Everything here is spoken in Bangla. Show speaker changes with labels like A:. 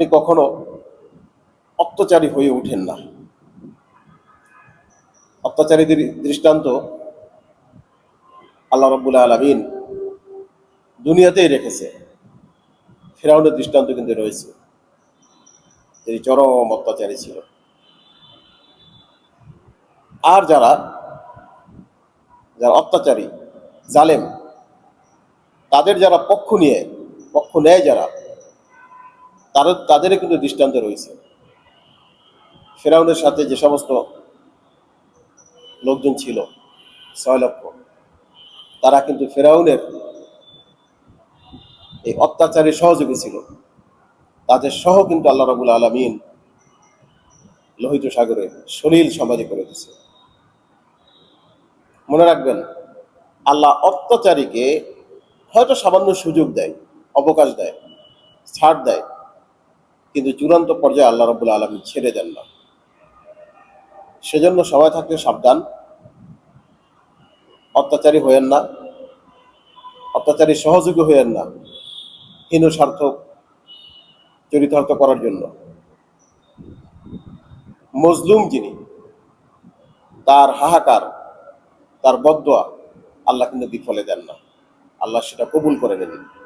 A: আপনি কখনো অত্যাচারী হয়ে ওঠেন না। অত্যাচারীদের দৃষ্টান্ত আল্লাহ রব্বুল আলমিন দুনিয়াতেই রেখেছে। ফেরাউনের দৃষ্টান্ত কিন্তু রয়েছে। তিনি চরম অত্যাচারী ছিল। আর যারা যারা অত্যাচারী, জালেম, তাদের যারা পক্ষ নিয়ে, পক্ষ নেয় যারা তাদের তাদেরও কিন্তু দৃষ্টান্ত রয়েছে। ফেরাউনের সাথে যে সমস্ত লোকজন ছিল, ছয় লক্ষ, তারা কিন্তু ফেরাউনের এই অত্যাচারের সহযোগী ছিল। তাদের সহ কিন্তু আল্লাহ রাবুল আলমিন লোহিত সাগরে সলিল সমাজে করে দিয়েছে। মনে রাখবেন, আল্লাহ অত্যাচারীকে হয়তো সামান্য সুযোগ দেয়, অবকাশ দেয়, ছাড় দেয় কিন্তু চূড়ান্ত পর্যায়ে আল্লাহ রবুল্লা আলমী ছেড়ে দেন না। সেজন্য সবাই থাকতে সাবধান। অত্যাচারী হয়েন না। অত্যাচারী সহযোগী হয়েন না। হীন সার্থক চরিতার্থ করার জন্য। মজলুম যিনি, তার হাহাকার, তার বদোয়া আল্লাহ কিন্তু বিফলে দেন না। আল্লাহ সেটা কবুল করে নেবেন।